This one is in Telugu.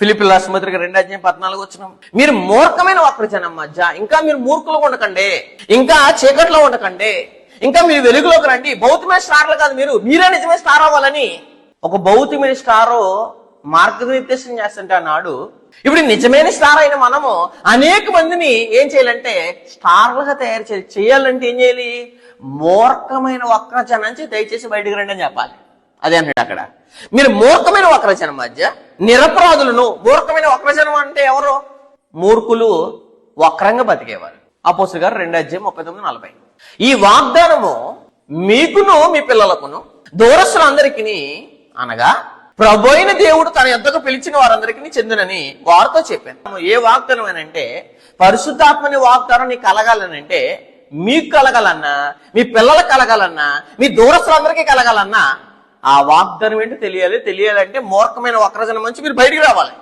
ఫిలిపిల్ రాష్ట్రపతికి రెండు అధ్యాయం పద్నాలుగు వచ్చిన మీరు మూర్ఖమైన వక్రజనం మధ్య ఇంకా మీరు మూర్ఖులుగా ఉండకండి. ఇంకా చీకట్లో ఉండకండి. ఇంకా మీరు వెలుగులోకి రండి. భౌతికమైన స్టార్లు కాదు మీరు. మీరే నిజమైన స్టార్ అవ్వాలని. ఒక భౌతికమైన స్టారు మార్గనిర్దేశం చేస్తుంటే నాడు ఇప్పుడు నిజమైన స్టార్ అయిన మనము అనేక మందిని ఏం చేయాలంటే స్టార్లుగా తయారు చేయాలి. చేయాలంటే ఏం చేయాలి? మూర్ఖమైన వక్రజనం నుంచి దయచేసి బయటికి రండి అని చెప్పాలి. అదే అన్నాడు అక్కడ. మీరు మూర్ఖమైన వక్రజనం మధ్య నిరపరాధులను మూర్ఖమైన వక్రజనం అంటే ఎవరు? మూర్ఖులు వక్రంగా బతికేవారు. అపోసు గారు రెండు అధ్యాయం ముప్పై తొమ్మిది నలభై ఈ వాగ్దానము మీకును మీ పిల్లలకును దూరస్తులందరికీ అనగా ప్రభోయిన దేవుడు తన ఎంతకు పిలిచిన వారందరికీ చెందునని వారితో చెప్పాను. ఏ వాగ్దానం అని అంటే పరిశుద్ధాత్మని వాగ్దానం నీకు కలగాలనంటే మీకు కలగాలన్నా మీ పిల్లలకు కలగాలన్నా మీ దూరస్తులందరికీ కలగాలన్నా ఆ వాగ్దానం ఏంటో తెలియాలి. తెలియాలంటే మూర్ఖమైన వక్రజనం నుంచి మీరు బయటికి రావాలి.